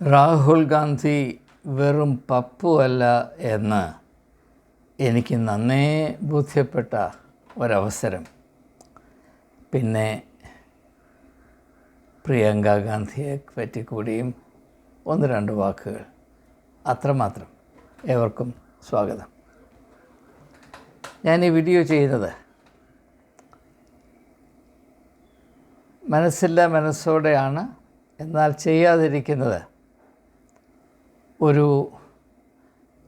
രാഹുൽ ഗാന്ധി വെറും പപ്പുവല്ല എന്ന് എനിക്ക് നന്നേ ബോധ്യപ്പെട്ട ഒരവസരം. പിന്നെ പ്രിയങ്ക ഗാന്ധിയെ പറ്റി കൂടിയും ഒന്ന് രണ്ട് വാക്കുകൾ. അത്രമാത്രം. ഏവർക്കും സ്വാഗതം. ഞാൻ ഈ വീഡിയോ ചെയ്യുന്നത് മനസ്സില്ല മനസ്സോടെയാണ്. എന്നാൽ ചെയ്യാതിരിക്കുന്നത് ഒരു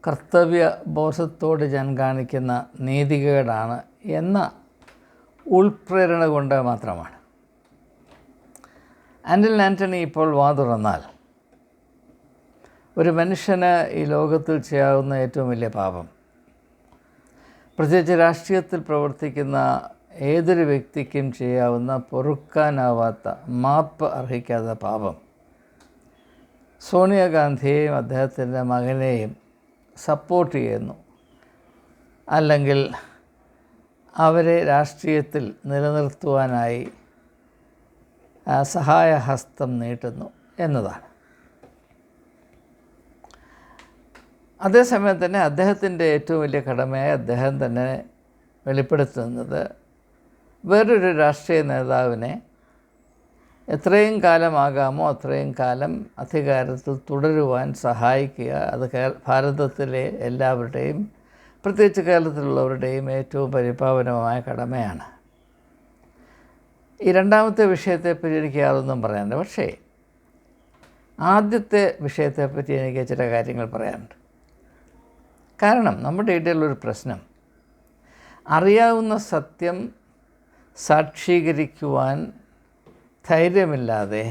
കർത്തവ്യ ബോധത്തോട് ഞാൻ കാണിക്കുന്ന നീതികേടാണ് എന്ന ഉൾപ്രേരണ കൊണ്ട് മാത്രമാണ്. ആൻഡൽ ആന്റണി ഇപ്പോൾ വാ തുറന്നാൽ ഒരു മനുഷ്യന് ഈ ലോകത്തിൽ ചെയ്യാവുന്ന ഏറ്റവും വലിയ പാപം. പ്രത്യേകിച്ച് രാഷ്ട്രീയത്തിൽ പ്രവർത്തിക്കുന്ന ഏതൊരു വ്യക്തിക്കും ചെയ്യാവുന്ന പൊറുക്കാനാവാത്ത മാപ്പ് അർഹിക്കാത്ത പാപം. സോണിയാഗാന്ധിയെയും അദ്ദേഹത്തിന്റെ മകനെയും സപ്പോർട്ട് ചെയ്യുന്നു. അല്ലെങ്കിൽ അവരെ രാഷ്ട്രീയത്തിൽ നിലനിർത്തുവാനായി സഹായഹസ്തം നീട്ടുന്നു എന്നതാണ്. അതേസമയം തന്നെ അദ്ദേഹത്തിന്റെ ഏറ്റവും വലിയ കടമയായി അദ്ദേഹം തന്നെ വെളിപ്പെടുത്തുന്നത് വേറൊരു രാഷ്ട്രീയ നേതാവിനെ എത്രയും കാലമാകാമോ അത്രയും കാലം അധികാരത്തിൽ തുടരുവാൻ സഹായിക്കുക. അത് ഭാരതത്തിലെ എല്ലാവരുടെയും പ്രത്യേകിച്ച് കേരളത്തിലുള്ളവരുടെയും ഏറ്റവും പരിപാവനമായ കടമയാണ്. ഈ രണ്ടാമത്തെ വിഷയത്തെപ്പറ്റി എനിക്ക് യാതൊന്നും പറയാനുണ്ട് പക്ഷേ ആദ്യത്തെ വിഷയത്തെപ്പറ്റി എനിക്ക് ചില കാര്യങ്ങൾ പറയാനുണ്ട്. കാരണം നമ്മുടെ ഇടയിലൊരു പ്രശ്നം. അറിയാവുന്ന സത്യം സാക്ഷീകരിക്കുവാൻ ധൈര്യമില്ലാതെ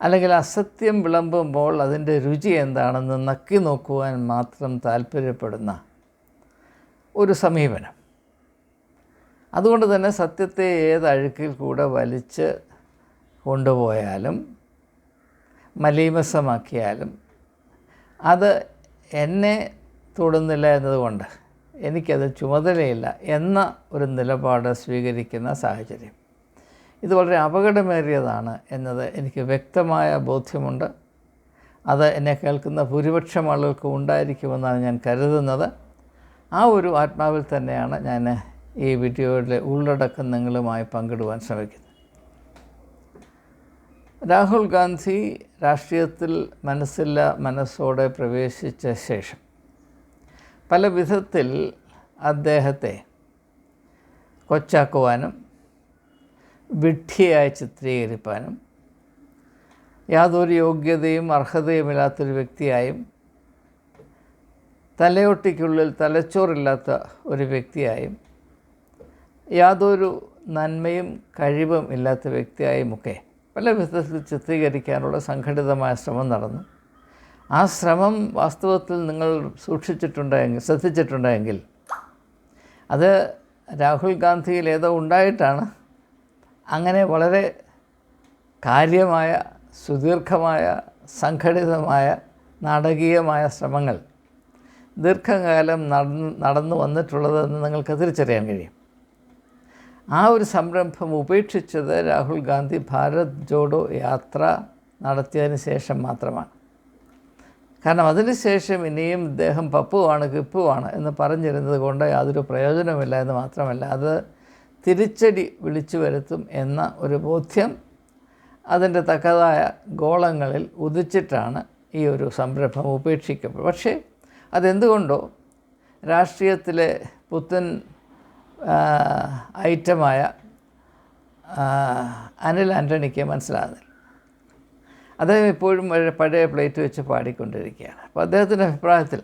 അല്ലെങ്കിൽ അസത്യം വിളമ്പുമ്പോൾ അതിന്റെ രുചി എന്താണെന്ന് നക്കി നോക്കുവാൻ മാത്രം താല്പര്യപ്പെടുന്ന ഒരു സമീപനം. അതുകൊണ്ട് തന്നെ സത്യത്തെ ഏത് അഴുക്കിൽ കൂടെ വലിച്ച് കൊണ്ടുപോയാലും മലീമസമാക്കിയാലും അത് എന്നെ തൊടുന്നില്ല എന്നതുകൊണ്ട് എനിക്കത് ചുമതലയില്ല എന്ന ഒരു നിലപാട് സ്വീകരിക്കുന്ന സാഹചര്യം. ഇത് വളരെ അപകടമേറിയതാണ് എന്നത് എനിക്ക് വ്യക്തമായ ബോധ്യമുണ്ട്. അത് എന്നെ കേൾക്കുന്ന ഭൂരിപക്ഷം ആളുകൾക്ക് ഉണ്ടായിരിക്കുമെന്നാണ് ഞാൻ കരുതുന്നത്. ആ ഒരു ആത്മാവിൽ തന്നെയാണ് ഞാൻ ഈ വീഡിയോയുടെ ഉള്ളടക്കം നിങ്ങളുമായി പങ്കിടുവാൻ ശ്രമിക്കുന്നത്. രാഹുൽ ഗാന്ധി രാഷ്ട്രീയത്തിൽ മനസ്സില്ല മനസ്സോടെ പ്രവേശിച്ച ശേഷം പല വിധത്തിൽ അദ്ദേഹത്തെ കൊച്ചാക്കുവാനും വിഡ്ഢിയായി ചിത്രീകരിപ്പാനും യാതൊരു യോഗ്യതയും അർഹതയുമില്ലാത്തൊരു വ്യക്തിയായും തലയൊട്ടിക്കുള്ളിൽ തലച്ചോറില്ലാത്ത ഒരു വ്യക്തിയായും യാതൊരു നന്മയും കഴിവും ഇല്ലാത്ത വ്യക്തിയായുമൊക്കെ പല വിധത്തിൽ ചിത്രീകരിക്കാനുള്ള സംഘടിതമായ ശ്രമം നടന്നു. ആ ശ്രമം വാസ്തവത്തിൽ നിങ്ങൾ സൂക്ഷിച്ചിട്ടുണ്ടെങ്കിൽ ശ്രദ്ധിച്ചിട്ടുണ്ടെങ്കിൽ അത് രാഹുൽ ഗാന്ധിയിൽ ഏതോ ഉണ്ടായിട്ടാണ്. അങ്ങനെ വളരെ കാര്യമായ സുദീർഘമായ സംഘടിതമായ നാടകീയമായ ശ്രമങ്ങൾ ദീർഘകാലം നടന്ന് നടന്നു വന്നിട്ടുള്ളതെന്ന് നിങ്ങൾക്ക് തിരിച്ചറിയാൻ കഴിയും. ആ ഒരു സംരംഭം ഉപേക്ഷിച്ചത് രാഹുൽ ഗാന്ധി ഭാരത് ജോഡോ യാത്ര നടത്തിയതിന് ശേഷം മാത്രമാണ്. കാരണം അതിനുശേഷം ഇനിയും ഇദ്ദേഹം പപ്പുവാണ് കിപ്പുവാണ് എന്ന് പറഞ്ഞിരുന്നത് കൊണ്ട് യാതൊരു പ്രയോജനമില്ല എന്ന് മാത്രമല്ല. അത് തിരിച്ചടി വിളിച്ചു വരുത്തും എന്ന ഒരു ബോധ്യം അതിന്റെ തക്കതായ ഗോളങ്ങളിൽ ഉദിച്ചിട്ടാണ് ഈ ഒരു സംരംഭം ഉപേക്ഷിക്കപ്പെടും പക്ഷേ അതെന്തുകൊണ്ടോ രാഷ്ട്രീയത്തിലെ പുത്തൻ ഐറ്റമായ അനിൽ ആന്റണിക്ക് മനസ്സിലാകുന്നില്ല. അദ്ദേഹം ഇപ്പോഴും പഴയ പ്ലേറ്റ് വെച്ച് പാടിക്കൊണ്ടിരിക്കുകയാണ്. അപ്പോൾ അദ്ദേഹത്തിന്റെ അഭിപ്രായത്തിൽ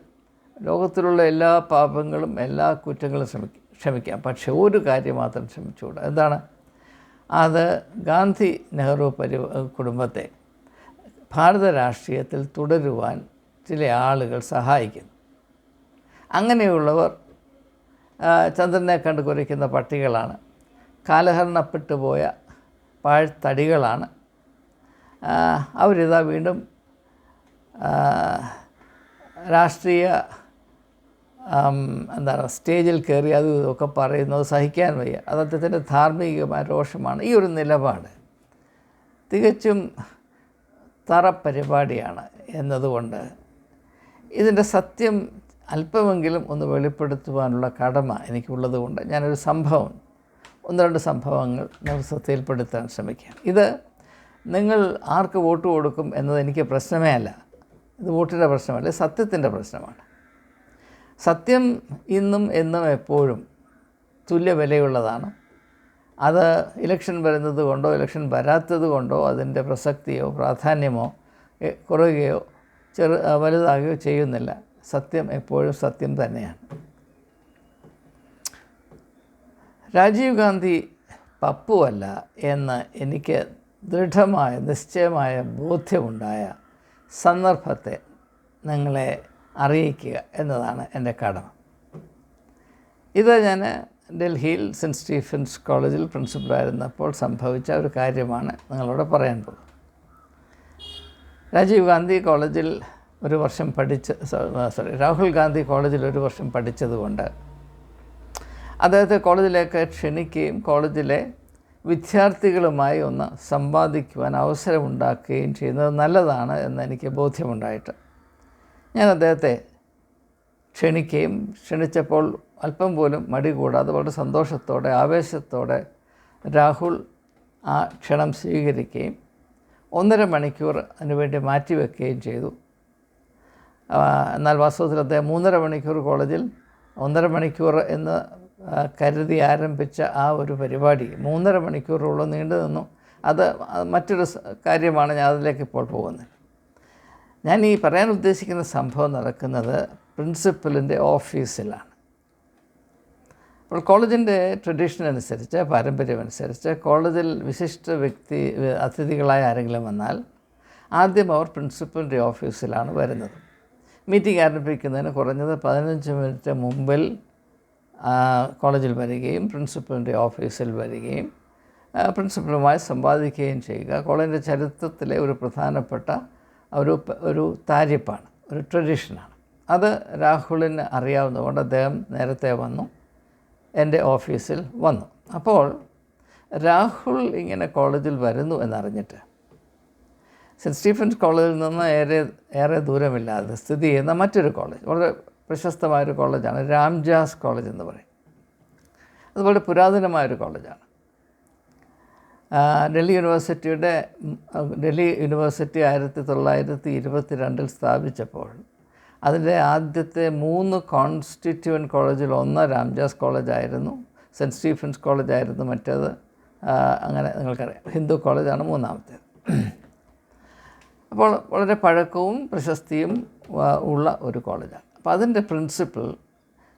ലോകത്തിലുള്ള എല്ലാ പാപങ്ങളും എല്ലാ കുറ്റങ്ങളും ശ്രമിക്കും ക്ഷമിക്കാം. പക്ഷേ ഒരു കാര്യം മാത്രം ക്ഷമിച്ചുകൂടാ. എന്താണ്? അത് ഗാന്ധി നെഹ്റു പരി കുടുംബത്തെ ഭാരത രാഷ്ട്രീയത്തിൽ തുടരുവാൻ ചില ആളുകൾ സഹായിക്കുന്നു. അങ്ങനെയുള്ളവർ ചന്ദ്രനെ കണ്ട് കുരയ്ക്കുന്ന പട്ടികളാണ്. കാലഹരണപ്പെട്ടു പോയ പാഴ്ത്തടികളാണ്. അവരിതാ വീണ്ടും രാഷ്ട്രീയ എന്താണ് സ്റ്റേജിൽ കയറി അത് ഒക്കെ പറയുന്നത് സഹിക്കാൻ വയ്യ. അത് അദ്ദേഹത്തിന്റെ ധാർമ്മികമായ രോഷമാണ്. ഈ ഒരു നിലപാട് തികച്ചും തറ പരിപാടിയാണ് എന്നതുകൊണ്ട് ഇതിന്റെ സത്യം അല്പമെങ്കിലും ഒന്ന് വെളിപ്പെടുത്തുവാനുള്ള കടമ എനിക്കുള്ളത് കൊണ്ട് ഞാനൊരു സംഭവം ഒന്ന് രണ്ട് സംഭവങ്ങൾ നമുക്ക് ശ്രദ്ധയിൽപ്പെടുത്താൻ ശ്രമിക്കാം. ഇത് നിങ്ങൾ ആർക്ക് വോട്ട് കൊടുക്കും എന്നത് എനിക്ക് പ്രശ്നമേ അല്ല. ഇത് വോട്ടിന്റെ പ്രശ്നമല്ല സത്യത്തിന്റെ പ്രശ്നമാണ്. സത്യം ഇന്നും എന്നും എപ്പോഴും തുല്യ വിലയുള്ളതാണ് അത് ഇലക്ഷൻ വരുന്നത് കൊണ്ടോ ഇലക്ഷൻ വരാത്തത് കൊണ്ടോ അതിന്റെ പ്രസക്തിയോ പ്രാധാന്യമോ കുറയുകയോ ചെറു വലുതാകുകയോ ചെയ്യുന്നില്ല. സത്യം എപ്പോഴും സത്യം തന്നെയാണ്. രാജീവ് ഗാന്ധി പപ്പുവല്ല എന്ന് എനിക്ക് ദൃഢമായ നിശ്ചയമായ ബോധ്യമുണ്ടായ സന്ദർഭത്തെ നിങ്ങളെ അറിയിക്കുക എന്നതാണ് എന്റെ കടമ. ഇത് ഞാൻ ഡൽഹിയിൽ സെന്റ് സ്റ്റീഫൻസ് കോളേജിൽ പ്രിൻസിപ്പലായിരുന്നപ്പോൾ സംഭവിച്ച ഒരു കാര്യമാണ് നിങ്ങളോട് പറയാൻ രാജീവ് ഗാന്ധി കോളേജിൽ ഒരു വർഷം പഠിച്ച് സോറി രാഹുൽ ഗാന്ധി കോളേജിൽ ഒരു വർഷം പഠിച്ചതുകൊണ്ട് അദ്ദേഹത്തെ കോളേജിലേക്ക് ക്ഷണിക്കുകയും കോളേജിലെ വിദ്യാർത്ഥികളുമായി ഒന്ന് സമ്പാദിക്കുവാൻ അവസരമുണ്ടാക്കുകയും ചെയ്യുന്നത് നല്ലതാണ് എന്ന് എനിക്ക് ബോധ്യമുണ്ടായിട്ട്. ഞാൻ അദ്ദേഹത്തെ ക്ഷണിക്കുകയും ക്ഷണിച്ചപ്പോൾ അല്പം പോലും മടി കൂടാതെ വളരെ സന്തോഷത്തോടെ ആവേശത്തോടെ രാഹുൽ ആ ക്ഷണം സ്വീകരിക്കുകയും ഒന്നര മണിക്കൂർ അതിനുവേണ്ടി മാറ്റിവെക്കുകയും ചെയ്തു. എന്നാൽ വാസ്തവത്തിൽ അദ്ദേഹം മൂന്നര മണിക്കൂർ കോളേജിൽ ഒന്നര മണിക്കൂർ എന്ന് കരുതി ആരംഭിച്ച ആ ഒരു പരിപാടി മൂന്നര മണിക്കൂറോളം നീണ്ടു നിന്നു അത് മറ്റൊരു കാര്യമാണ് ഞാൻ അതിലേക്ക് ഇപ്പോൾ പോകുന്നത്. ഞാൻ ഈ പറയാൻ ഉദ്ദേശിക്കുന്ന സംഭവം നടക്കുന്നത് പ്രിൻസിപ്പലിന്റെ ഓഫീസിലാണ്. അപ്പോൾ കോളേജിന്റെ ട്രഡീഷൻ അനുസരിച്ച് പാരമ്പര്യം അനുസരിച്ച് കോളേജിൽ വിശിഷ്ട വ്യക്തി അതിഥികളായ ആരെങ്കിലും വന്നാൽ ആദ്യം അവർ പ്രിൻസിപ്പലിന്റെ ഓഫീസിലാണ് വരുന്നത്. മീറ്റിംഗ് ആരംഭിക്കുന്നതിന് കുറഞ്ഞത് പതിനഞ്ച് മിനിറ്റ് മുമ്പിൽ കോളേജിൽ വരികയും പ്രിൻസിപ്പലിന്റെ ഓഫീസിൽ വരികയും പ്രിൻസിപ്പലുമായി സംവാദിക്കുകയും ചെയ്യുക. കോളേജിന്റെ ചരിത്രത്തിലെ ഒരു പ്രധാനപ്പെട്ട ഒരു ഒരു താരിപ്പാണ് ഒരു ട്രഡീഷനാണ്. അത് രാഹുലിന് അറിയാവുന്നതുകൊണ്ട് അദ്ദേഹം നേരത്തെ വന്നു എന്റെ ഓഫീസിൽ വന്നു. അപ്പോൾ രാഹുൽ ഇങ്ങനെ കോളേജിൽ വരുന്നു എന്നറിഞ്ഞിട്ട് സെന്റ് സ്റ്റീഫൻസ് കോളേജിൽ നിന്ന് ഏറെ ഏറെ ദൂരമില്ലാതെ സ്ഥിതി ചെയ്യുന്ന മറ്റൊരു കോളേജ് വളരെ പ്രശസ്തമായൊരു കോളേജാണ് രാംജാസ് കോളേജ് എന്ന് പറയും. അതുപോലെ പുരാതനമായൊരു കോളേജാണ്. ഡൽഹി യൂണിവേഴ്സിറ്റിയുടെ ഡൽഹി യൂണിവേഴ്സിറ്റി ആയിരത്തി തൊള്ളായിരത്തി ഇരുപത്തി രണ്ടിൽ സ്ഥാപിച്ചപ്പോൾ അതിന്റെ ആദ്യത്തെ മൂന്ന് കോൺസ്റ്റിറ്റ്യൂവൻ കോളേജിൽ ഒന്ന് രാംജാസ് കോളേജായിരുന്നു സെന്റ് സ്റ്റീഫൻസ് കോളേജായിരുന്നു മറ്റേത് അങ്ങനെ നിങ്ങൾക്കറിയാം. ഹിന്ദു കോളേജാണ് മൂന്നാമത്തേത്. അപ്പോൾ വളരെ പഴക്കവും പ്രശസ്തിയും ഉള്ള ഒരു കോളേജാണ്. അപ്പോൾ അതിന്റെ പ്രിൻസിപ്പൽ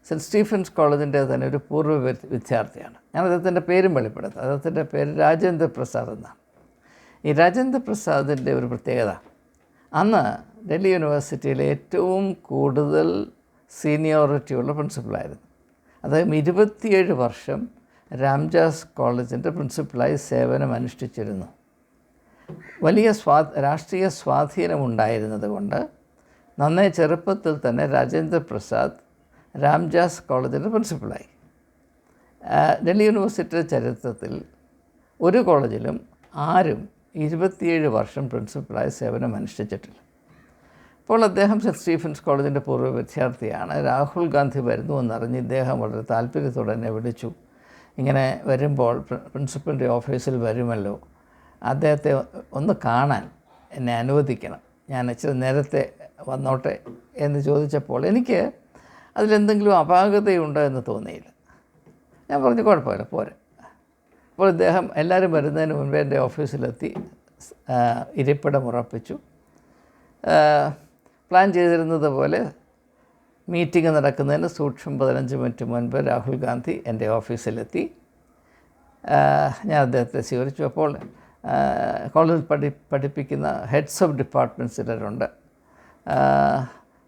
സെന്റ് സ്റ്റീഫൻസ് കോളേജിന്റെ തന്നെ ഒരു പൂർവ വിദ്യാർത്ഥിയാണ്. ഞാൻ അദ്ദേഹത്തിന്റെ പേരും വെളിപ്പെടുത്താം. അദ്ദേഹത്തിന്റെ പേര് രാജേന്ദ്ര പ്രസാദ് എന്നാണ്. ഈ രാജേന്ദ്ര പ്രസാദിന്റെ ഒരു പ്രത്യേകത അന്ന് ഡൽഹി യൂണിവേഴ്സിറ്റിയിലെ ഏറ്റവും കൂടുതൽ സീനിയോറിറ്റിയുള്ള പ്രിൻസിപ്പളായിരുന്നു. അദ്ദേഹം ഇരുപത്തിയേഴ് വർഷം രാംജാസ് കോളേജിന്റെ പ്രിൻസിപ്പളായി സേവനം അനുഷ്ഠിച്ചിരുന്നു. വലിയ സ്വാ രാഷ്ട്രീയ സ്വാധീനമുണ്ടായിരുന്നത് കൊണ്ട് നന്നേ ചെറുപ്പത്തിൽ തന്നെ രാജേന്ദ്ര പ്രസാദ് രാംജാസ് കോളേജിന്റെ പ്രിൻസിപ്പളായി. ഡൽഹി യൂണിവേഴ്സിറ്റിയുടെ ചരിത്രത്തിൽ ഒരു കോളേജിലും ആരും ഇരുപത്തിയേഴ് വർഷം പ്രിൻസിപ്പളായി സേവനം അനുഷ്ഠിച്ചിട്ടില്ല. അപ്പോൾ അദ്ദേഹം സെന്റ് സ്റ്റീഫൻസ് കോളേജിന്റെ പൂർവ വിദ്യാർത്ഥിയാണ്. രാഹുൽ ഗാന്ധി വരുന്നു എന്നറിഞ്ഞ് ഇദ്ദേഹം വളരെ താല്പര്യത്തോടെ എന്നെ വിളിച്ചു. ഇങ്ങനെ വരുമ്പോൾ പ്രിൻസിപ്പളിന്റെ ഓഫീസിൽ വരുമല്ലോ. അദ്ദേഹത്തെ ഒന്ന് കാണാൻ എന്നെ അനുവദിക്കണം. ഞാൻ ഇച്ചിരി നേരത്തെ വന്നോട്ടെ എന്ന് ചോദിച്ചപ്പോൾ എനിക്ക് അതിലെന്തെങ്കിലും അപാകതയുണ്ടോ എന്ന് തോന്നിയില്ല. ഞാൻ പറഞ്ഞു കുഴപ്പമില്ല പോരെ. അപ്പോൾ ഇദ്ദേഹം എല്ലാവരും വരുന്നതിന് മുൻപേ എന്റെ ഓഫീസിലെത്തി ഇരിപ്പിടം ഉറപ്പിച്ചു. പ്ലാൻ ചെയ്തിരുന്നത് പോലെ മീറ്റിംഗ് നടക്കുന്നതിന് സൂക്ഷ്മം പതിനഞ്ച് മിനിറ്റ് മുൻപ് രാഹുൽ ഗാന്ധി എന്റെ ഓഫീസിലെത്തി. ഞാൻ അദ്ദേഹത്തെ സ്വീകരിച്ചു. അപ്പോൾ കോളേജിൽ പഠി പഠിപ്പിക്കുന്ന ഹെഡ്സ് ഓഫ് ഡിപ്പാർട്ട്മെന്റ്സ് ചിലരുണ്ട്.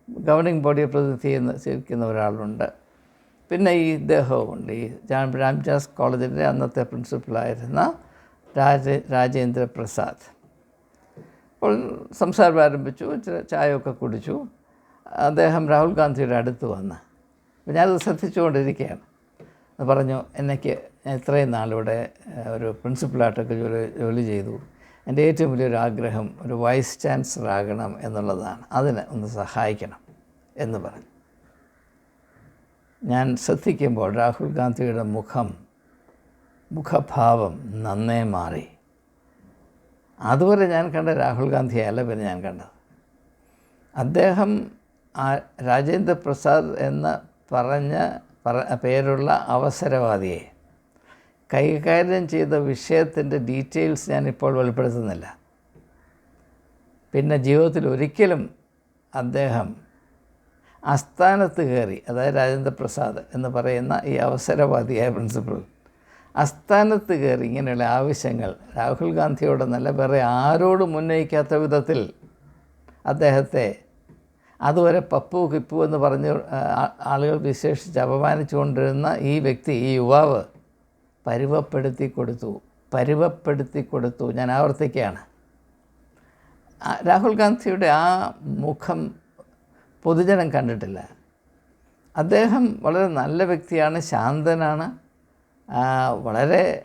ഗവർണിംഗ് ബോഡിയെ പ്രതിനിധി ചെയ്യുന്ന സേവിക്കുന്ന ഒരാളുണ്ട്. പിന്നെ ഈ ഇദ്ദേഹവുമുണ്ട്. ഈ രാംജാസ് കോളേജിന്റെ അന്നത്തെ പ്രിൻസിപ്പലായിരുന്ന രാജ രാജേന്ദ്ര പ്രസാദ്. അപ്പോൾ സംസാരം ആരംഭിച്ചു ചായയൊക്കെ കുടിച്ചു. അദ്ദേഹം രാഹുൽ ഗാന്ധിയുടെ അടുത്ത് വന്ന് അപ്പോൾ ഞാനത് ശ്രദ്ധിച്ചുകൊണ്ടിരിക്കുകയാണ്. പറഞ്ഞു എനിക്ക് ഞാൻ ഇത്രയും നാളിവിടെ ഒരു പ്രിൻസിപ്പളായിട്ടൊക്കെ ജോലി ജോലി ചെയ്തു. എന്റെ ഏറ്റവും വലിയൊരു ആഗ്രഹം ഒരു വൈസ് ചാൻസലർ ആകണം എന്നുള്ളതാണ്. അതിനെ ഒന്ന് സഹായിക്കണം എന്ന് പറഞ്ഞു. ഞാൻ ശ്രദ്ധിക്കുമ്പോൾ രാഹുൽ ഗാന്ധിയുടെ മുഖം മുഖഭാവം നന്നേ മാറി. അതുവരെ ഞാൻ കണ്ട രാഹുൽ ഗാന്ധിയല്ല പിന്നെ ഞാൻ കണ്ടത്. അദ്ദേഹം രാജേന്ദ്ര പ്രസാദ് എന്ന് പറഞ്ഞ പേരുള്ള അവസരവാദിയെ കൈകാര്യം ചെയ്ത വിഷയത്തിന്റെ ഡീറ്റെയിൽസ് ഞാനിപ്പോൾ വെളിപ്പെടുത്തുന്നില്ല. പിന്നെ ജീവിതത്തിൽ ഒരിക്കലും അദ്ദേഹം അസ്ഥാനത്ത് കയറി അതായത് രാജേന്ദ്ര പ്രസാദ് എന്ന് പറയുന്ന ഈ അവസരവാദിയായ പ്രിൻസിപ്പൾ അസ്ഥാനത്ത് കയറി ഇങ്ങനെയുള്ള ആവശ്യങ്ങൾ രാഹുൽ ഗാന്ധിയോടെന്നല്ല വേറെ ആരോടും ഉന്നയിക്കാത്ത വിധത്തിൽ അദ്ദേഹത്തെ അതുവരെ പപ്പു കിപ്പു എന്ന് പറഞ്ഞ് ആളുകൾ വിശേഷിച്ച് അപമാനിച്ചുകൊണ്ടിരുന്ന ഈ വ്യക്തി ഈ യുവാവ് പരുവപ്പെടുത്തി കൊടുത്തു പരുവപ്പെടുത്തി കൊടുത്തു. ഞാൻ ആവർത്തിക്കുകയാണ്. രാഹുൽ ഗാന്ധിയുടെ ആ മുഖം പൊതുജനം കണ്ടിട്ടില്ല. അദ്ദേഹം വളരെ നല്ല വ്യക്തിയാണ് ശാന്തനാണ്. വളരെ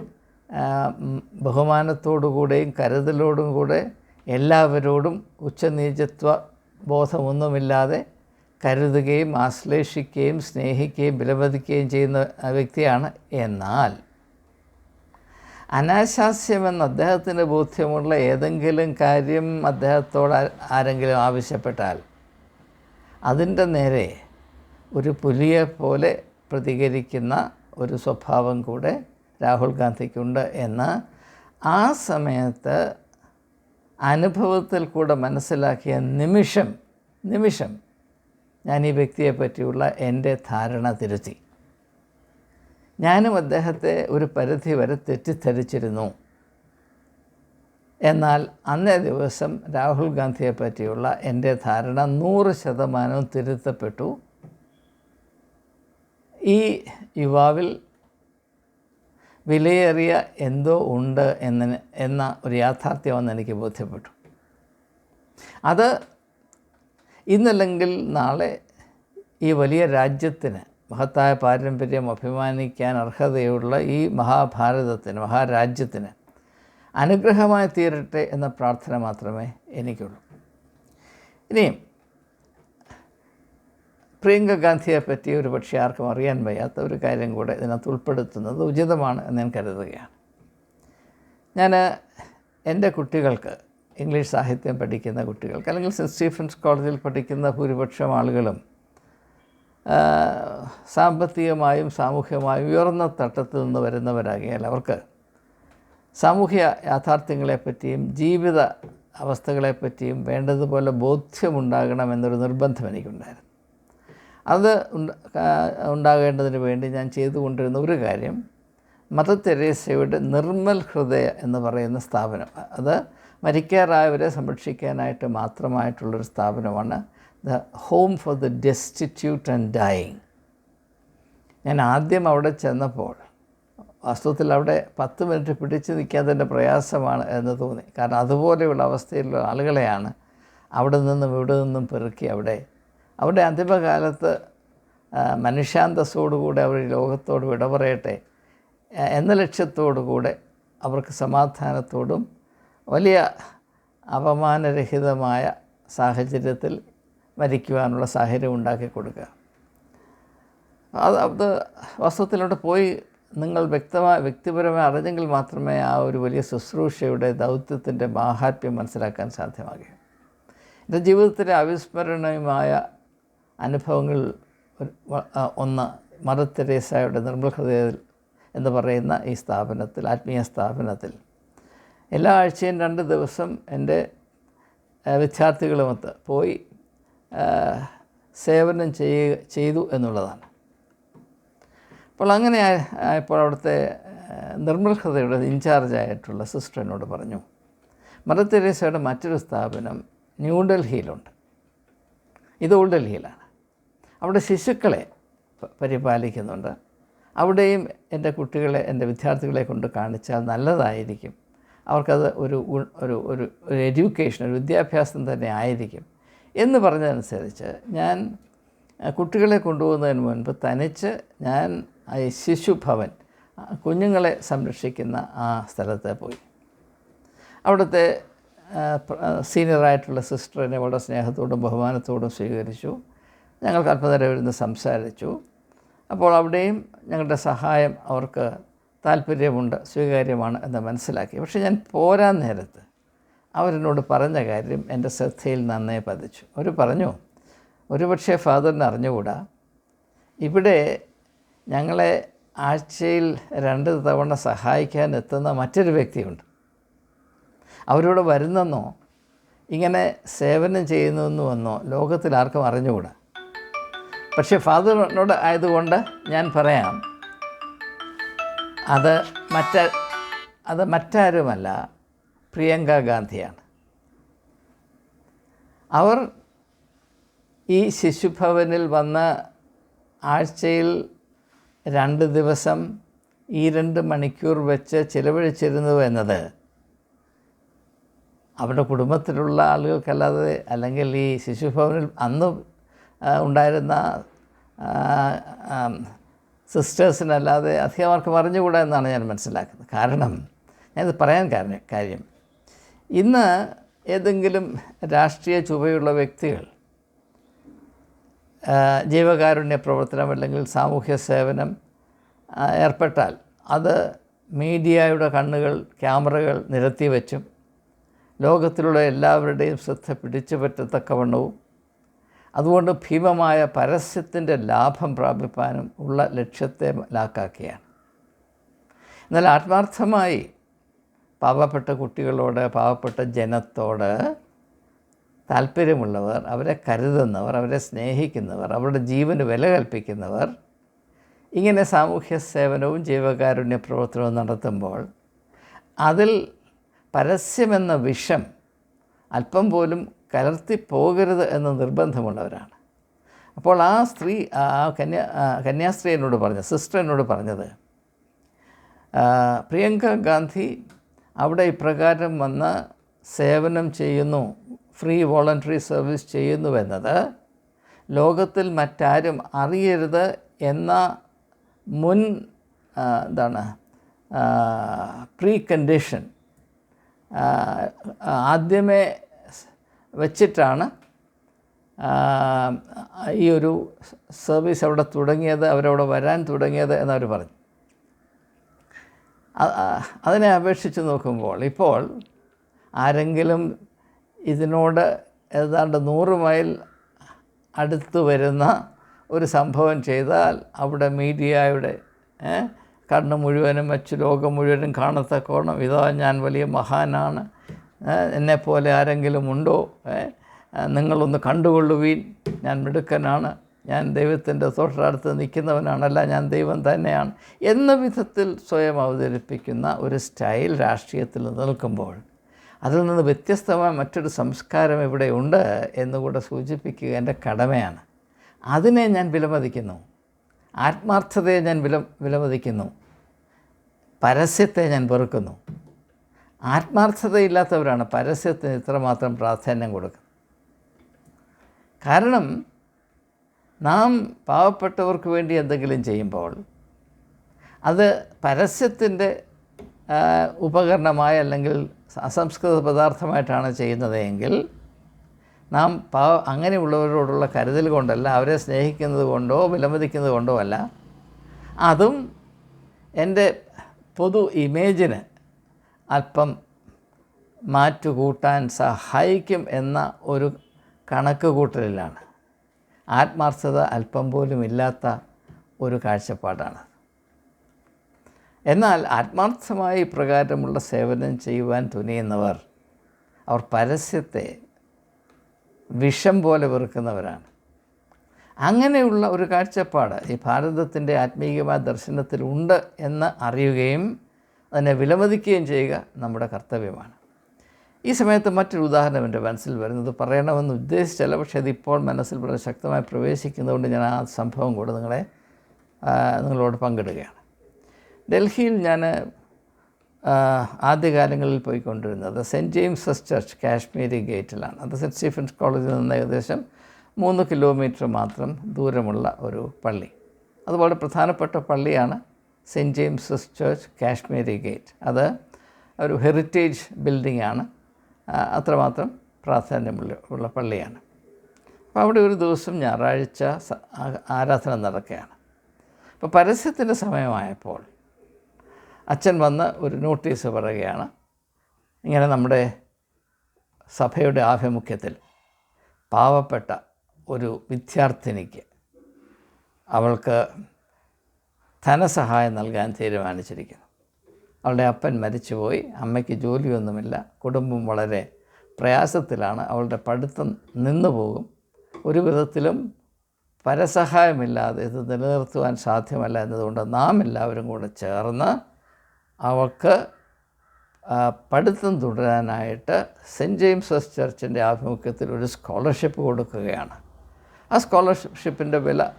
ബഹുമാനത്തോടുകൂടെയും കരുതലോടും കൂടെ എല്ലാവരോടും ഉച്ചനീചത്വ ബോധമൊന്നുമില്ലാതെ കരുതുകയും ആശ്ലേഷിക്കുകയും സ്നേഹിക്കുകയും വിലമതിക്കുകയും ചെയ്യുന്ന വ്യക്തിയാണ്. എന്നാൽ അനാശാസ്യമെന്ന് അദ്ദേഹത്തിന് ബോധ്യമുള്ള ഏതെങ്കിലും കാര്യം അദ്ദേഹത്തോട് ആരെങ്കിലും ആവശ്യപ്പെട്ടാൽ അതിന്റെ നേരെ ഒരു പുലിയെ പോലെ പ്രതികരിക്കുന്ന ഒരു സ്വഭാവം കൂടെ രാഹുൽ ഗാന്ധിക്കുണ്ട് എന്ന് ആ സമയത്ത് അനുഭവത്തിൽ കൂടെ മനസ്സിലാക്കിയ നിമിഷം നിമിഷം ഞാൻ ഈ വ്യക്തിയെ പറ്റിയുള്ള എന്റെ ധാരണ തിരുത്തി. ഞാനും അദ്ദേഹത്തെ ഒരു പരിധി വരെ തെറ്റിദ്ധരിച്ചിരുന്നു. എന്നാൽ അന്നേ ദിവസം രാഹുൽ ഗാന്ധിയെ പറ്റിയുള്ള എന്റെ ധാരണ നൂറ് ശതമാനവും തിരുത്തപ്പെട്ടു. ഈ യുവാവിൽ വിലയേറിയ എന്തോ ഉണ്ട് എന്നതിന് എന്ന ഒരു യാഥാർത്ഥ്യമെന്ന് എനിക്ക് ബോധ്യപ്പെട്ടു. അത് ഇന്നല്ലെങ്കിൽ നാളെ ഈ വലിയ രാജ്യത്തിന് മഹത്തായ പാരമ്പര്യം അഭിമാനിക്കാൻ അർഹതയുള്ള ഈ മഹാഭാരതത്തിന് മഹാരാജ്യത്തിന് അനുഗ്രഹമായി തീരട്ടെ എന്ന പ്രാർത്ഥന മാത്രമേ എനിക്കുള്ളൂ. ഇനിയും പ്രിയങ്ക ഗാന്ധിയെ പറ്റി ഒരു പക്ഷേ ആർക്കും അറിയാൻ വയ്യാത്ത ഒരു കാര്യം കൂടെ ഇതിനകത്ത് ഉൾപ്പെടുത്തുന്നത് ഉചിതമാണ് എന്ന് ഞാൻ കരുതുകയാണ്. ഞാൻ എന്റെ കുട്ടികൾക്ക് ഇംഗ്ലീഷ് സാഹിത്യം പഠിക്കുന്ന കുട്ടികൾക്ക് അല്ലെങ്കിൽ സെന്റ് സ്റ്റീഫൻസ് കോളേജിൽ പഠിക്കുന്ന ഭൂരിപക്ഷം ആളുകളും സാമ്പത്തികമായും സാമൂഹികമായും ഉയർന്ന തട്ടത്തിൽ നിന്ന് വരുന്നവരാകിയാൽ അവർക്ക് സാമൂഹ്യ യാഥാർത്ഥ്യങ്ങളെപ്പറ്റിയും ജീവിത അവസ്ഥകളെപ്പറ്റിയും വേണ്ടതുപോലെ ബോധ്യമുണ്ടാകണമെന്നൊരു നിർബന്ധം എനിക്കുണ്ടായിരുന്നു. അത് ഉണ്ട- ഉണ്ടാകേണ്ടതിന് വേണ്ടി ഞാൻ ചെയ്തുകൊണ്ടിരുന്ന ഒരു കാര്യം മദർ തെരേസയുടെ നിർമ്മൽ ഹൃദയ എന്ന് പറയുന്ന സ്ഥാപനം അത് മരിക്കാറായവരെ സംരക്ഷിക്കാനായിട്ട് മാത്രമായിട്ടുള്ളൊരു സ്ഥാപനമാണ് the home for the destitute and dying. ഞാൻ ആദ്യം അവിടെ ചെന്നപ്പോൾ വാസ്തവത്തിൽ അവിടെ പത്ത് മിനിറ്റ് പിടിച്ചു നിൽക്കാത്തതിന്റെ പ്രയാസമാണ് എന്ന് തോന്നി. കാരണം അതുപോലെയുള്ള അവസ്ഥയിലുള്ള ആളുകളെയാണ് അവിടെ നിന്നും ഇവിടെ നിന്നും പെറുക്കി അവിടെ. അവിടെ അന്തിമകാലത്ത് മനുഷ്യാന്തസ്സോടുകൂടെ അവർ ലോകത്തോട് വിട പറയട്ടെ എന്ന ലക്ഷ്യത്തോടുകൂടെ അവർക്ക് സമാധാനത്തോടും വലിയ അപമാനരഹിതമായ സാഹചര്യത്തിൽ മരിക്കുവാനുള്ള സാഹചര്യം ഉണ്ടാക്കി കൊടുക്കുക. അത് അത് വസ്തുത്തിലോട്ട് പോയി നിങ്ങൾ വ്യക്തമായ വ്യക്തിപരമായി അറിഞ്ഞെങ്കിൽ മാത്രമേ ആ ഒരു വലിയ ശുശ്രൂഷയുടെ ദൗത്യത്തിന്റെ മാഹാത്മ്യം മനസ്സിലാക്കാൻ സാധ്യമാകൂ. എന്റെ ജീവിതത്തിലെ അവിസ്മരണീയമായ അനുഭവങ്ങൾ ഒന്ന് മദർ തെരേസയുടെ എന്ന് പറയുന്ന ഈ സ്ഥാപനത്തിൽ ആത്മീയ സ്ഥാപനത്തിൽ. എല്ലാ ആഴ്ചയും രണ്ട് ദിവസം എന്റെ വിദ്യാർത്ഥികളുമൊത്ത് പോയി സേവനം ചെയ്യുക ചെയ്തു എന്നുള്ളതാണ്. അപ്പോൾ അങ്ങനെ ഇപ്പോൾ അവിടുത്തെ ഹൃദയയുടെ ഇൻചാർജായിട്ടുള്ള സിസ്റ്റർ എന്നോട് പറഞ്ഞു മദർ തെരേസയുടെ മറ്റൊരു സ്ഥാപനം ന്യൂഡൽഹിയിലുണ്ട് ഇത് ഓൾഡ് ഡൽഹിയിലാണ്. അവിടെ ശിശുക്കളെ പരിപാലിക്കുന്നുണ്ട്. അവിടെയും എന്റെ കുട്ടികളെ എന്റെ വിദ്യാർത്ഥികളെ കൊണ്ട് കാണിച്ചാൽ നല്ലതായിരിക്കും. അവർക്കത് ഒരു ഒരു ഒരു എഡ്യൂക്കേഷൻ ഒരു വിദ്യാഭ്യാസം തന്നെ ആയിരിക്കും. എന്ന് പറഞ്ഞതനുസരിച്ച് ഞാൻ കുട്ടികളെ കൊണ്ടുപോകുന്നതിന് മുൻപ് തനിച്ച് ഞാൻ ശിശുഭവൻ കുഞ്ഞുങ്ങളെ സംരക്ഷിക്കുന്ന ആ സ്ഥലത്ത് പോയി. അവിടുത്തെ സീനിയറായിട്ടുള്ള സിസ്റ്ററിനെ വളരെ സ്നേഹത്തോടും ബഹുമാനത്തോടും സ്വീകരിച്ചു. ഞങ്ങൾ അല്പനേരം ഇരുന്ന് സംസാരിച്ചു. അപ്പോൾ അവിടെയും ഞങ്ങളുടെ സഹായം അവർക്ക് താല്പര്യമുണ്ട് സ്വീകാര്യമാണ് എന്ന് മനസ്സിലാക്കി. പക്ഷേ ഞാൻ പോരാൻ നേരത്ത് അവരെന്നോട് പറഞ്ഞ കാര്യം എന്റെ ശ്രദ്ധയിൽ നന്നേ പതിച്ചു. അവർ പറഞ്ഞു ഒരുപക്ഷെ ഫാദറിന് അറിഞ്ഞുകൂടാ. ഇവിടെ ഞങ്ങളെ ആഴ്ചയിൽ രണ്ട് തവണ സഹായിക്കാൻ എത്തുന്ന മറ്റൊരു വ്യക്തിയുണ്ട്. അവരോട് വരുന്നെന്നോ? ഇങ്ങനെ സേവനം ചെയ്യുന്നുവെന്നോ ലോകത്തിൽ ആർക്കും അറിഞ്ഞുകൂടാ. പക്ഷേ ഫാദറിനോട് ആയതുകൊണ്ട് ഞാൻ പറയാം അത് മറ്റ അത് മറ്റാരുമല്ല പ്രിയങ്ക ഗാന്ധിയാണ്. അവർ ഈ ശിശുഭവനിൽ വന്ന ആഴ്ചയിൽ രണ്ട് ദിവസം ഈ രണ്ട് മണിക്കൂർ വെച്ച് ചിലവഴിച്ചിരുന്നു എന്നത് അവരുടെ കുടുംബത്തിലുള്ള ആളുകൾക്കല്ലാതെ അല്ലെങ്കിൽ ഈ ശിശുഭവനിൽ അന്ന് ഉണ്ടായിരുന്ന സിസ്റ്റേഴ്സിനല്ലാതെ അധികമാർക്കും അറിഞ്ഞുകൂടാ എന്നാണ് ഞാൻ മനസ്സിലാക്കുന്നത്. കാരണം ഞാനിത് പറയാൻ കാരണം കാര്യം ഇന്ന് ഏതെങ്കിലും രാഷ്ട്രീയ ചുവയുള്ള വ്യക്തികൾ ജീവകാരുണ്യ പ്രവർത്തനം അല്ലെങ്കിൽ സാമൂഹ്യ സേവനം ഏർപ്പെട്ടാൽ അത് മീഡിയയുടെ കണ്ണുകൾ ക്യാമറകൾ നിരത്തി വച്ചും ലോകത്തിലുള്ള എല്ലാവരുടെയും ശ്രദ്ധ പിടിച്ചു പറ്റത്തക്കവണ്ണവും അതുകൊണ്ട് ഭീമമായ പരസ്യത്തിന്റെ ലാഭം പ്രാപിപ്പാനും ഉള്ള ലക്ഷ്യത്തെ ലാക്കാക്കിയാണ്. എന്നാൽ ആത്മാർത്ഥമായി പാവപ്പെട്ട കുട്ടികളോട് പാവപ്പെട്ട ജനത്തോട് താല്പര്യമുള്ളവർ അവരെ കരുതുന്നവർ അവരെ സ്നേഹിക്കുന്നവർ അവരുടെ ജീവന് വില കൽപ്പിക്കുന്നവർ ഇങ്ങനെ സാമൂഹ്യ സേവനവും ജീവകാരുണ്യ പ്രവർത്തനവും നടത്തുമ്പോൾ അതിൽ പരസ്യമെന്ന വിഷം അല്പം പോലും കലർത്തി പോകരുത് എന്ന നിർബന്ധമുള്ളവരാണ്. അപ്പോൾ ആ സ്ത്രീ ആ കന്യാ കന്യാസ്ത്രീ എന്നോട് പറഞ്ഞ സിസ്റ്റർ എന്നോട് പറഞ്ഞത് പ്രിയങ്ക ഗാന്ധി അവിടെ ഇപ്രകാരം വന്ന് സേവനം ചെയ്യുന്നു ഫ്രീ വോളണ്ടറി സർവീസ് ചെയ്യുന്നുവെന്നത് ലോകത്തിൽ മറ്റാരും അറിയരുത് എന്ന മുൻ എന്താണ് പ്രീ കണ്ടീഷൻ ആദ്യമേ വച്ചിട്ടാണ് ഈ ഒരു സർവീസ് അവിടെ തുടങ്ങിയത് അവരവിടെ വരാൻ തുടങ്ങിയത് എന്നവർ പറഞ്ഞു. അതിനെ അപേക്ഷിച്ച് നോക്കുമ്പോൾ ഇപ്പോൾ ആരെങ്കിലും ഇതിനോട് ഏതാണ്ട് നൂറ് മൈൽ അടുത്ത് വരുന്ന ഒരു സംഭവം ചെയ്താൽ അവിടെ മീഡിയയുടെ കണ്ണ് മുഴുവനും വെച്ച് ലോകം മുഴുവനും കാണത്തക്കോണം ഇതാ ഞാൻ വലിയ മഹാനാണ് എന്നെപ്പോലെ ആരെങ്കിലും ഉണ്ടോ നിങ്ങളൊന്ന് കണ്ടുകൊള്ളുവീൻ. ഞാൻ മിടുക്കനാണ്. ഞാൻ ദൈവത്തിന്റെ തൊട്ടടുത്ത് നിൽക്കുന്നവനാണല്ല ഞാൻ ദൈവം തന്നെയാണ് എന്ന വിധത്തിൽ സ്വയം അവതരിപ്പിക്കുന്ന ഒരു സ്റ്റൈൽ രാഷ്ട്രീയത്തിൽ നിൽക്കുമ്പോൾ അതിൽ നിന്ന് വ്യത്യസ്തമായ മറ്റൊരു സംസ്കാരം ഇവിടെ ഉണ്ട് എന്നുകൂടെ സൂചിപ്പിക്കുക എന്റെ കടമയാണ്. അതിനെ ഞാൻ വിലമതിക്കുന്നു. ആത്മാർത്ഥതയെ ഞാൻ വില വിലമതിക്കുന്നു. പരസ്യത്തെ ഞാൻ വെറുക്കുന്നു. ആത്മാർത്ഥതയില്ലാത്തവരാണ് പരസ്യത്തിന് ഇത്രമാത്രം പ്രാധാന്യം കൊടുക്കുന്നത്. കാരണം നാം പാവപ്പെട്ടവർക്ക് വേണ്ടി എന്തെങ്കിലും ചെയ്യുമ്പോൾ അത് പരസ്യത്തിന്റെ ഉപകരണമായ അല്ലെങ്കിൽ അസംസ്കൃത പദാർത്ഥമായിട്ടാണ് ചെയ്യുന്നതെങ്കിൽ നാം പാവ അങ്ങനെയുള്ളവരോടുള്ള കരുതൽ കൊണ്ടല്ല അവരെ സ്നേഹിക്കുന്നത് കൊണ്ടോ വിലമതിക്കുന്നത് കൊണ്ടോ അല്ല. അതും എന്റെ പൊതു ഇമേജിന് അല്പം മാറ്റുകൂട്ടാൻ സഹായിക്കും എന്ന ഒരു കണക്ക് കൂട്ടലിലാണ്. ആത്മാർത്ഥത അല്പം പോലും ഇല്ലാത്ത ഒരു കാഴ്ചപ്പാടാണ്. എന്നാൽ ആത്മാർത്ഥമായ ഇപ്രകാരമുള്ള സേവനം ചെയ്യുവാൻ തുനിയുന്നവർ അവർ പരസ്യത്തെ വിഷം പോലെ വെറുക്കുന്നവരാണ്. അങ്ങനെയുള്ള ഒരു കാഴ്ചപ്പാട് ഈ ഭാരതത്തിന്റെ ആത്മീയമായ ദർശനത്തിലുണ്ട് എന്ന് അറിയുകയും അതിനെ വിലമതിക്കുകയും ചെയ്യുക നമ്മുടെ കർത്തവ്യമാണ്. ഈ സമയത്ത് മറ്റൊരു ഉദാഹരണം എന്റെ മനസ്സിൽ വരുന്നത് പറയണമെന്ന് ഉദ്ദേശിച്ചല്ല പക്ഷേ അതിപ്പോൾ മനസ്സിൽ വളരെ ശക്തമായി പ്രവേശിക്കുന്നതുകൊണ്ട് ഞാൻ ആ സംഭവം കൂടെ നിങ്ങളെ നിങ്ങളോട് പങ്കിടുകയാണ്. ഡൽഹിയിൽ ഞാൻ ആദ്യകാലങ്ങളിൽ പോയിക്കൊണ്ടിരുന്നത് സെന്റ് ജെയിംസസ് ചർച്ച് കാശ്മീരി ഗേറ്റിലാണ്. അത് സെന്റ് സ്റ്റീഫൻസ് കോളേജിൽ നിന്ന് ഏകദേശം മൂന്ന് കിലോമീറ്റർ മാത്രം ദൂരമുള്ള ഒരു പള്ളി. അതുപോലെ പ്രധാനപ്പെട്ട പള്ളിയാണ് saint James's church Kashmiri gate. അത് ഒരു ഹെറിറ്റേജ് ബിൽഡിംഗാണ്. അത്രമാത്രം പ്രാധാന്യമുള്ള ഉള്ള പള്ളിയാണ്. അപ്പോൾ അവിടെ ഒരു ദിവസം ഞായറാഴ്ച ആരാധന നടക്കുകയാണ്. അപ്പോൾ പരസ്യത്തിന്റെ സമയമായപ്പോൾ അച്ഛൻ വന്ന് ഒരു നോട്ടീസ് പറയുകയാണ്. ഇങ്ങനെ നമ്മുടെ സഭയുടെ ആഭിമുഖ്യത്തിൽ പാവപ്പെട്ട ഒരു വിദ്യാർത്ഥിനിക്ക് അവൾക്ക് ധനസഹായം നൽകാൻ തീരുമാനിച്ചിരിക്കുന്നു. അവളുടെ അപ്പൻ മരിച്ചുപോയി. അമ്മയ്ക്ക് ജോലിയൊന്നുമില്ല. കുടുംബം വളരെ പ്രയാസത്തിലാണ്. അവളുടെ പഠിത്തം നിന്നുപോകും. ഒരു വിധത്തിലും പരസഹായമില്ലാതെ ഇത് നിലനിർത്തുവാൻ സാധ്യമല്ല എന്നതുകൊണ്ട് നാം എല്ലാവരും കൂടെ ചേർന്ന് അവൾക്ക് പഠിത്തം തുടരാനായിട്ട് സെന്റ് ജെയിംസസ് ചർച്ചിന്റെ ആഭിമുഖ്യത്തിൽ ഒരു സ്കോളർഷിപ്പ് കൊടുക്കുകയാണ്. ആ സ്കോളർഷിപ്പിന്റെ വില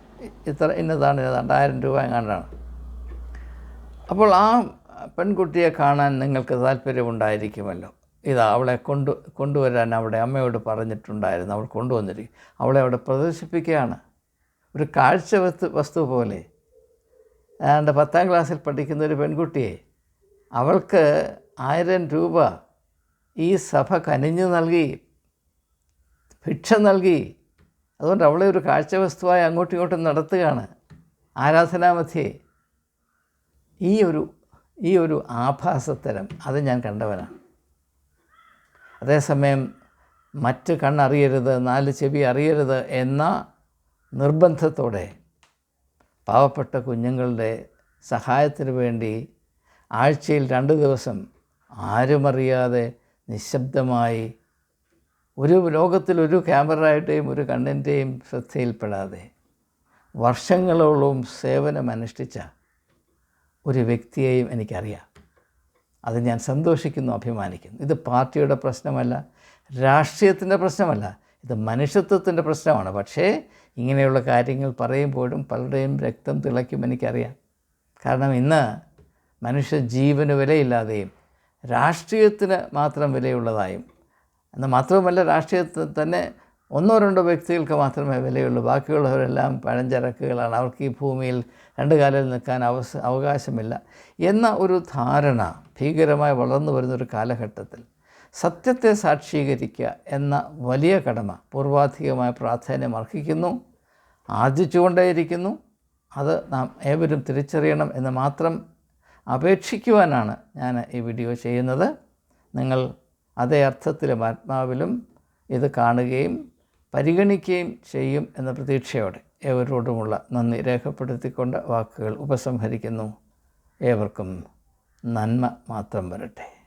ഇത്ര ഇന്നതാണ് ഇന്നതാണ് ആയിരം രൂപ എങ്ങാണ്ടാണ്. അപ്പോൾ ആ പെൺകുട്ടിയെ കാണാൻ നിങ്ങൾക്ക് താല്പര്യമുണ്ടായിരിക്കുമല്ലോ. ഇതാ അവളെ കൊണ്ട് കൊണ്ടുവരാൻ അവിടെ അമ്മയോട് പറഞ്ഞിട്ടുണ്ടായിരുന്നു. അവൾ കൊണ്ടുവന്നിരിക്കും അവളെ അവിടെ പ്രദർശിപ്പിക്കുകയാണ്. ഒരു കാഴ്ച വസ്തു വസ്തു പോലെ. ഏതാണ്ട് പത്താം ക്ലാസ്സിൽ പഠിക്കുന്ന ഒരു പെൺകുട്ടിയെ അവൾക്ക് ആയിരം രൂപ ഈ സഭ കനിഞ്ഞു നൽകി ഭിക്ഷ നൽകി. അതുകൊണ്ട് അവളെ ഒരു കാഴ്ച വസ്തുവായി അങ്ങോട്ടും ഇങ്ങോട്ടും നടത്തുകയാണ് ആരാധനാമധ്യേ. ഈ ഒരു ഈ ഒരു ആഭാസത്തരം അത് ഞാൻ കണ്ടവനാണ്. അതേസമയം മറ്റ് കണ്ണറിയരുത് നാല് ചെവി അറിയരുത് എന്ന നിർബന്ധത്തോടെ പാവപ്പെട്ട കുഞ്ഞുങ്ങളുടെ സഹായത്തിന് വേണ്ടി ആഴ്ചയിൽ രണ്ട് ദിവസം ആരുമറിയാതെ നിശബ്ദമായി ഒരു ലോകത്തിൽ ഒരു ക്യാമറയുടെയും ഒരു കണ്ണിന്റെയും ശ്രദ്ധയിൽപ്പെടാതെ വർഷങ്ങളോളം സേവനം അനുഷ്ഠിച്ച ഒരു വ്യക്തിയെയും എനിക്കറിയാം. അത് ഞാൻ സന്തോഷിക്കുന്നു അഭിമാനിക്കുന്നു. ഇത് പാർട്ടിയുടെ പ്രശ്നമല്ല രാഷ്ട്രീയത്തിന്റെ പ്രശ്നമല്ല ഇത് മനുഷ്യത്വത്തിന്റെ പ്രശ്നമാണ്. പക്ഷേ ഇങ്ങനെയുള്ള കാര്യങ്ങൾ പറയുമ്പോഴും പലരുടെയും രക്തം തിളയ്ക്കും എനിക്കറിയാം. കാരണം ഇന്ന് മനുഷ്യ ജീവന് വിലയില്ലാതെയും രാഷ്ട്രീയത്തിന് മാത്രം വിലയുള്ളതായും എന്നാൽ മാത്രവുമല്ല രാഷ്ട്രീയത്തിൽ തന്നെ ഒന്നോ രണ്ടോ വ്യക്തികൾക്ക് മാത്രമേ വിലയുള്ളൂ. ബാക്കിയുള്ളവരെല്ലാം പഴഞ്ചരക്കുകളാണ്. അവർക്ക് ഈ ഭൂമിയിൽ രണ്ട് കാലിൽ നിൽക്കാൻ അവസ അവകാശമില്ല. എന്ന ഒരു ധാരണ ഭീകരമായി വളർന്നു വരുന്നൊരു കാലഘട്ടത്തിൽ സത്യത്തെ സാക്ഷീകരിക്കുക എന്ന വലിയ കടമ പൂർവാധികമായ പ്രാധാന്യം അർഹിക്കുന്നു. ആർജിച്ചുകൊണ്ടേയിരിക്കുന്നു. അത് നാം ഏവരും തിരിച്ചറിയണം എന്ന് മാത്രം അപേക്ഷിക്കുവാനാണ് ഞാൻ ഈ വീഡിയോ ചെയ്യുന്നത്. നിങ്ങൾ അതേ അർത്ഥത്തിലും ആത്മാവിലും ഇത് കാണുകയും പരിഗണിക്കുകയും ചെയ്യും എന്ന പ്രതീക്ഷയോടെ ഏവരോടുമുള്ള നന്ദി രേഖപ്പെടുത്തിക്കൊണ്ട് വാക്കുകൾ ഉപസംഹരിക്കുന്നു. ഏവർക്കും നന്മ മാത്രം വരട്ടെ.